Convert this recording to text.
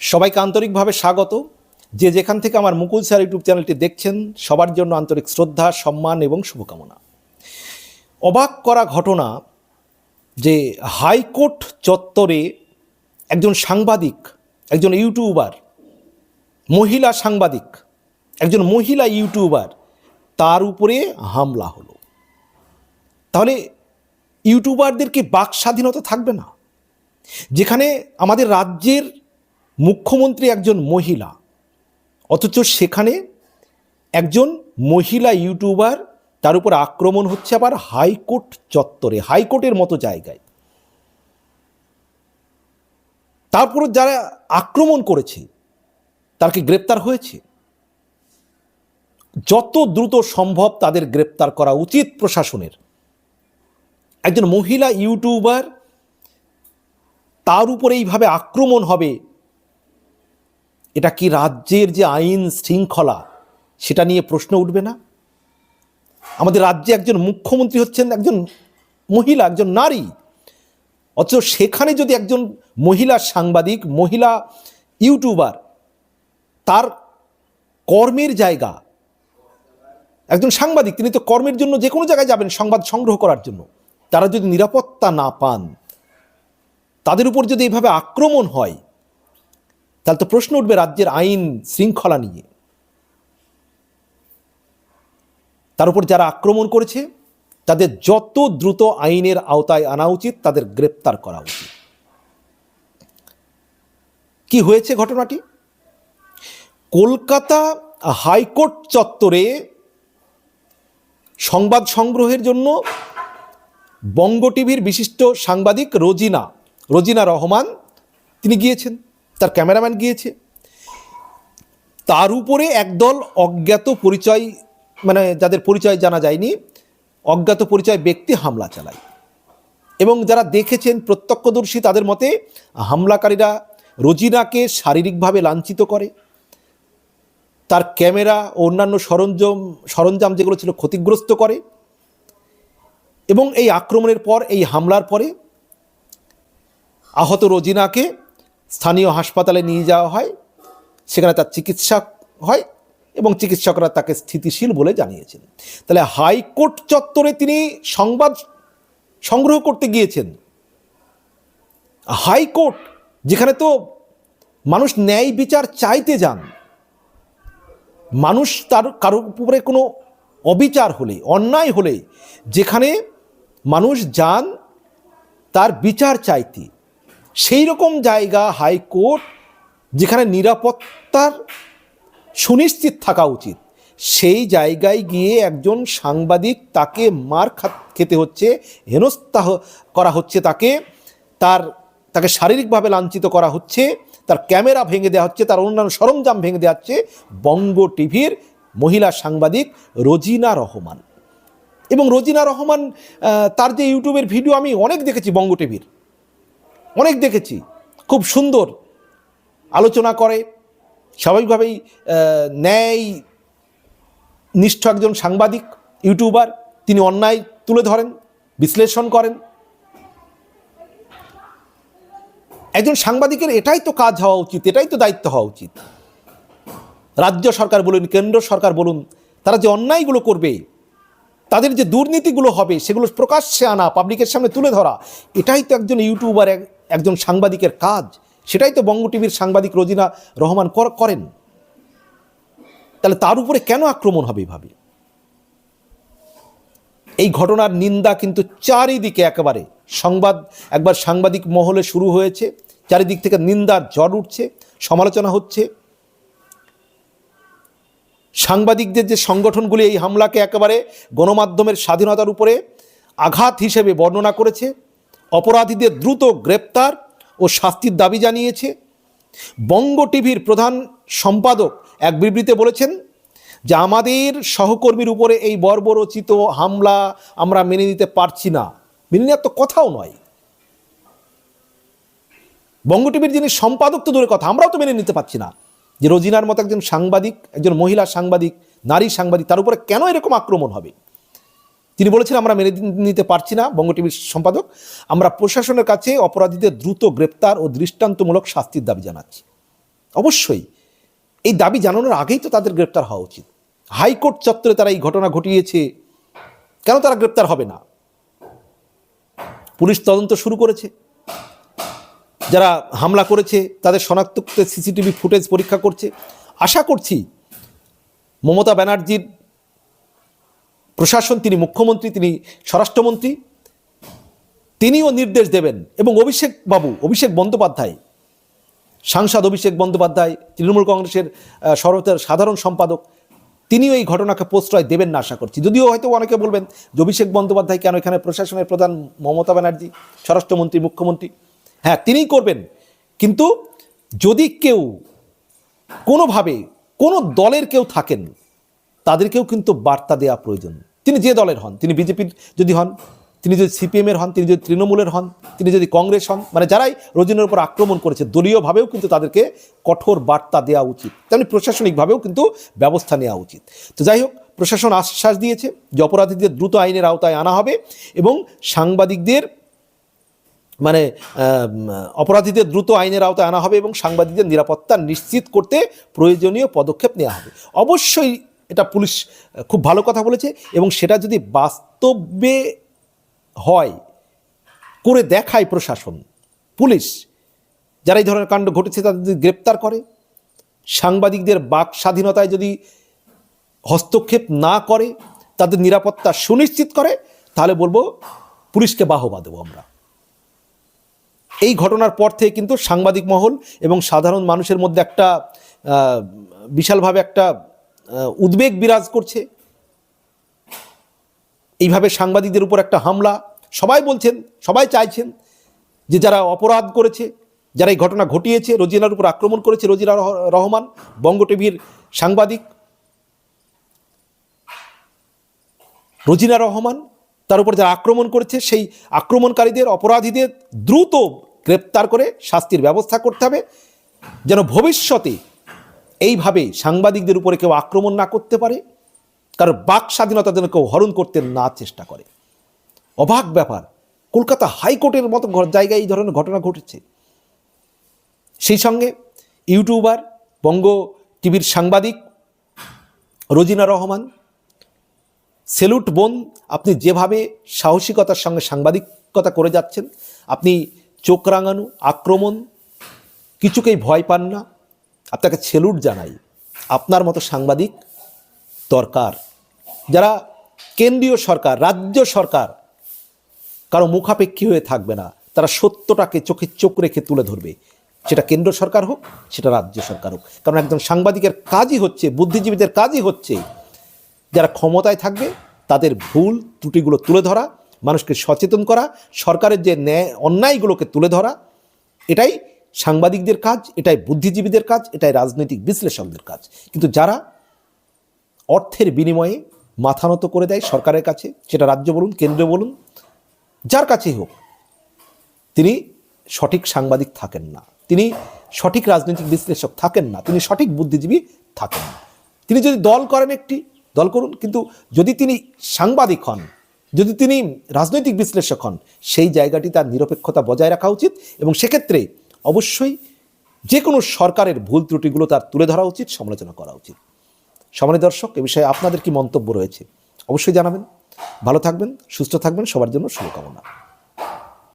সবাইকে আন্তরিকভাবে স্বাগত। যে যেখান থেকে আমার মুকুল স্যার ইউটিউব চ্যানেলটি দেখছেন, সবার জন্য আন্তরিক শ্রদ্ধা, সম্মান এবং শুভকামনা। অবাক করা ঘটনা যে হাইকোর্ট চত্বরে একজন সাংবাদিক, একজন ইউটিউবার, মহিলা সাংবাদিক, একজন মহিলা ইউটিউবার, তার উপরে হামলা হলো। তাহলে ইউটিউবারদের কি বাক স্বাধীনতা থাকবে না? যেখানে আমাদের রাজ্যের মুখ্যমন্ত্রী একজন মহিলা। অথচ সেখানে একজন মহিলা ইউটিউবার তার উপর আক্রমণ হচ্ছে আবার হাইকোর্ট চত্বরে, হাইকোর্টের মতো জায়গায়। তারপর যারা আক্রমণ করেছে, তার কি গ্রেপ্তার হয়েছে? যত দ্রুত সম্ভব তাদের গ্রেপ্তার করা উচিত প্রশাসনের। একজন মহিলা ইউটিউবার তার উপর এইভাবে আক্রমণ হবে এটা কি রাজ্যের যে আইন শৃঙ্খলা, সেটা নিয়ে প্রশ্ন উঠবে না? আমাদের রাজ্যে একজন মুখ্যমন্ত্রী হচ্ছেন একজন মহিলা, একজন নারী। অথচ সেখানে যদি একজন মহিলা সাংবাদিক, মহিলা ইউটিউবার, তার কর্মের জায়গা, একজন সাংবাদিক, তিনি তো কর্মের জন্য যে কোনো জায়গায় যাবেন, সংবাদ সংগ্রহ করার জন্য, তারা যদি নিরাপত্তা না পান, তাদের উপর যদি এইভাবে আক্রমণ হয় তাহলে তো প্রশ্ন উঠবে রাজ্যের আইন শৃঙ্খলা নিয়ে। তার উপর যারা আক্রমণ করেছে, তাদের যত দ্রুত আইনের আওতায় আনা উচিত, তাদের গ্রেপ্তার করা উচিত। কি হয়েছে ঘটনাটি? কলকাতা হাইকোর্ট চত্বরে সংবাদ সংগ্রহের জন্য বঙ্গ টিভির বিশিষ্ট সাংবাদিক রোজিনা রোজিনা রহমান, তিনি গিয়েছেন। তার ক্যামেরাম্যান গিয়েছে। তার উপরে একদল অজ্ঞাত পরিচয় মানে যাদের পরিচয় জানা যায়নি, অজ্ঞাত পরিচয় ব্যক্তি হামলা চালায়। এবং যারা দেখেছেন প্রত্যক্ষদর্শী তাদের মতে, হামলাকারীরা রোজিনাকে শারীরিকভাবে লাঞ্ছিত করে। তার ক্যামেরা ও অন্যান্য সরঞ্জাম সরঞ্জাম যেগুলো ছিল ক্ষতিগ্রস্ত করে। এবং এই আক্রমণের পর, এই হামলার পরে আহত রোজিনাকে স্থানীয় হাসপাতালে নিয়ে যাওয়া হয়, সেখানে তার চিকিৎসা হয় এবং চিকিৎসকরা তাকে স্থিতিশীল বলে জানিয়েছেন। তাহলে হাইকোর্ট চত্বরে তিনি সংবাদ সংগ্রহ করতে গিয়েছেন। হাইকোর্ট, যেখানে তো মানুষ ন্যায় বিচার চাইতে যান, মানুষ তার, কারোর উপরে কোনো অবিচার হলে, অন্যায় হলে, যেখানে মানুষ যান, তার বিচার চাইতে। সেই রকম জায়গা হাইকোর্ট যেখানে নিরাপত্তার সুনিশ্চিত থাকা উচিত। সেই জায়গায় গিয়ে একজন সাংবাদিক তাকে মার খেতে হচ্ছে, হেনস্থা করা হচ্ছে তাকে, তার, তাকে শারীরিকভাবে লাঞ্ছিত করা হচ্ছে, তার ক্যামেরা ভেঙে দেওয়া হচ্ছে, তার অন্যান্য সরঞ্জাম ভেঙে দেওয়া হচ্ছে। বঙ্গ টিভির মহিলা সাংবাদিক রোজিনা রহমান। এবং রোজিনা রহমান তার যে ইউটিউবের ভিডিও আমি অনেক দেখেছি বঙ্গ টিভির। অনেক দেখেছি, খুব সুন্দর আলোচনা করে, স্বাভাবিকভাবেই ন্যায় নিষ্ঠ একজন সাংবাদিক, ইউটিউবার, তিনি অন্যায় তুলে ধরেন, বিশ্লেষণ করেন। একজন সাংবাদিকের এটাই তো কাজ হওয়া উচিত, এটাই তো দায়িত্ব হওয়া উচিত। রাজ্য সরকার বলুন, কেন্দ্র সরকার বলুন, তারা যে অন্যায়গুলো করবে, তাদের যে দুর্নীতিগুলো হবে, সেগুলো প্রকাশ্যে আনা পাবলিকের সামনে তুলে ধরা, এটাই তো একজন ইউটিউবার একজন সাংবাদিকের কাজ, সেটাই তো বঙ্গ টিভির সাংবাদিক রোজিনা রহমান করেন। তাহলে তার উপরে কেন আক্রমণ হবে এভাবে? এই ঘটনার নিন্দা কিন্তু চারিদিকে একেবারে সংবাদ, একবার সাংবাদিক মহলে শুরু হয়েছে, চারিদিক থেকে নিন্দার জ্বর উঠছে, সমালোচনা হচ্ছে। সাংবাদিকদের যে সংগঠনগুলি এই হামলাকে একেবারে গণমাধ্যমের স্বাধীনতার উপরে আঘাত হিসেবে বর্ণনা করেছে অপরাধীদের দ্রুত গ্রেপ্তার ও শাস্তির দাবি জানিয়েছে। বঙ্গ টিভির প্রধান সম্পাদক এক বিবৃতিতে বলেছেন, যে আমাদের সহকর্মীর উপরে এই বর্বরচিত হামলা আমরা মেনে নিতে পারছি না। মেনে নেওয়ার তো কথাও নয়। বঙ্গ টিভির যিনি সম্পাদক, তো দূরের কথা, আমরাও তো মেনে নিতে পারছি না। যে রোজিনার মতো একজন সাংবাদিক, একজন মহিলা সাংবাদিক, নারী সাংবাদিক, তার উপরে কেন এরকম আক্রমণ হবে? তিনি বলেছেন, আমরা মেনে নিতে পারছি না, বঙ্গ টিভির সম্পাদক। আমরা প্রশাসনের কাছে অপরাধীদের দ্রুত গ্রেপ্তার ও দৃষ্টান্তমূলক শাস্তির দাবি জানাচ্ছি। অবশ্যই, এই দাবি জানানোর আগেই তো তাদের গ্রেপ্তার হওয়া উচিত। হাইকোর্ট চত্বরে তারা এই ঘটনা ঘটিয়েছে, কেন তারা গ্রেপ্তার হবে না? পুলিশ তদন্ত শুরু করেছে। যারা হামলা করেছে, তাদের শনাক্ত সিসিটিভি ফুটেজ পরীক্ষা করছে। আশা করছি মমতা ব্যানার্জির প্রশাসন, তিনি মুখ্যমন্ত্রী, তিনি স্বরাষ্ট্রমন্ত্রী, তিনিও নির্দেশ দেবেন। এবং অভিষেক বাবু, অভিষেক বন্দ্যোপাধ্যায়, সাংসদ অভিষেক বন্দ্যোপাধ্যায়, তৃণমূল কংগ্রেসের সর্বতার সাধারণ সম্পাদক, তিনিও এই ঘটনাকে প্রশ্রয় দেবেন না আশা করছি। যদিও হয়তো অনেকে বলবেন যে অভিষেক বন্দ্যোপাধ্যায় কেন এখানে প্রশাসনের প্রধান মমতা ব্যানার্জি, স্বরাষ্ট্রমন্ত্রী, মুখ্যমন্ত্রী? হ্যাঁ তিনিই করবেন। কিন্তু যদি কেউ কোনোভাবে কোনো দলের কেউ থাকেন, তাদেরকেও কিন্তু বার্তা দেওয়া প্রয়োজন। তিনি যে দলের হন, তিনি বিজেপির যদি হন, তিনি যদি সিপিএমের হন, তিনি যদি তৃণমূলের হন, তিনি যদি কংগ্রেস হন মানে যারাই রোজিনের উপর আক্রমণ করেছে, দলীয়ভাবেও কিন্তু তাদেরকে কঠোর বার্তা দেওয়া উচিত। তেমনি প্রশাসনিকভাবেও কিন্তু ব্যবস্থা নেওয়া উচিত। তো যাই হোক, প্রশাসন আশ্বাস দিয়েছে যে অপরাধীদের দ্রুত আইনের আওতায় আনা হবে এবং সাংবাদিকদের মানে অপরাধীদের দ্রুত আইনের আওতায় আনা হবে এবং সাংবাদিকদের নিরাপত্তা নিশ্চিত করতে প্রয়োজনীয় পদক্ষেপ নেওয়া হবে। অবশ্যই এটা পুলিশ খুব ভালো কথা বলেছে এবং সেটা যদি বাস্তবে হয়, করে দেখায় প্রশাসন, পুলিশ, যারা এই ধরনের কাণ্ড ঘটেছে তাদের যদি গ্রেপ্তার করে, সাংবাদিকদের বাক স্বাধীনতায় যদি হস্তক্ষেপ না করে, তাদের নিরাপত্তা সুনিশ্চিত করে, তাহলে বলব পুলিশকে বাহবা দেবো আমরা। এই ঘটনার পর থেকে কিন্তু সাংবাদিক মহল এবং সাধারণ মানুষের মধ্যে একটা বিশালভাবে একটা উদ্বেগ বিরাজ করছে। এইভাবে সাংবাদিকদের উপর একটা হামলা, সবাই বলছেন, সবাই চাইছেন যে যারা অপরাধ করেছে, যারা এই ঘটনা ঘটিয়েছে, রোজিনার উপর আক্রমণ করেছে রোজিনা রহমান, বঙ্গ টিভির সাংবাদিক, রোজিনা রহমান, তার উপর যারা আক্রমণ করেছে, সেই আক্রমণকারীদের, অপরাধীদের দ্রুত গ্রেপ্তার করে শাস্তির ব্যবস্থা করতে হবে, যেন ভবিষ্যতে এইভাবে সাংবাদিকদের উপরে কেউ আক্রমণ না করতে পারে কারণ বাক স্বাধীনতা যেন কেউ হরণ করতে না চেষ্টা করে। অবাক ব্যাপার, কলকাতা হাইকোর্টের মতো জায়গায় এই ধরনের ঘটনা ঘটেছে। সেই সঙ্গে ইউটিউবার, বঙ্গ টিভির সাংবাদিক রোজিনা রহমান, সেলুট বোন, আপনি যেভাবে সাহসিকতার সঙ্গে সাংবাদিকতা করে যাচ্ছেন, আপনি চোখ রাঙানো, আক্রমণ, কিছুকেই ভয় পান না। আপনাকে সেলুট জানাই। আপনার মতো সাংবাদিক দরকার। যারা কেন্দ্রীয় সরকার, রাজ্য সরকার, কারও মুখাপেক্ষী হয়ে থাকবে না। তারা সত্যটাকে চোখে চোখ রেখে তুলে ধরবে। সেটা কেন্দ্র সরকার হোক, সেটা রাজ্য সরকার হোক। কারণ একজন সাংবাদিকের কাজই হচ্ছে, বুদ্ধিজীবীদের কাজই হচ্ছে, যারা ক্ষমতায় থাকবে, তাদের ভুল ত্রুটিগুলো তুলে ধরা, মানুষকে সচেতন করা, সরকারের যে ন্যায়, অন্যায়গুলোকে তুলে ধরা, এটাই সাংবাদিকদের কাজ, এটাই বুদ্ধিজীবীদের কাজ, এটাই রাজনৈতিক বিশ্লেষকদের কাজ। কিন্তু যারা অর্থের বিনিময়ে মাথা নত করে দেয় সরকারের কাছে, সেটা রাজ্য বলুন, কেন্দ্র বলুন, যার কাছেই হোক, তিনি সঠিক সাংবাদিক থাকেন না। তিনি সঠিক রাজনৈতিক বিশ্লেষক থাকেন না। তিনি সঠিক বুদ্ধিজীবী থাকেন না। তিনি যদি দল করেন একটি, দল করুন, কিন্তু যদি তিনি সাংবাদিক হন, যদি তিনি রাজনৈতিক বিশ্লেষক হন, সেই জায়গাটি তার নিরপেক্ষতা বজায় রাখা উচিত এবং সেক্ষেত্রে অবশ্যই যে কোনো সরকারের ভুল ত্রুটিগুলো তার তুলে ধরা উচিত, সমালোচনা করা উচিত। সমানী দর্শক, এ বিষয়ে আপনাদের কি মন্তব্য রয়েছে অবশ্যই জানাবেন। ভালো থাকবেন, সুস্থ থাকবেন, সবার জন্য শুভকামনা।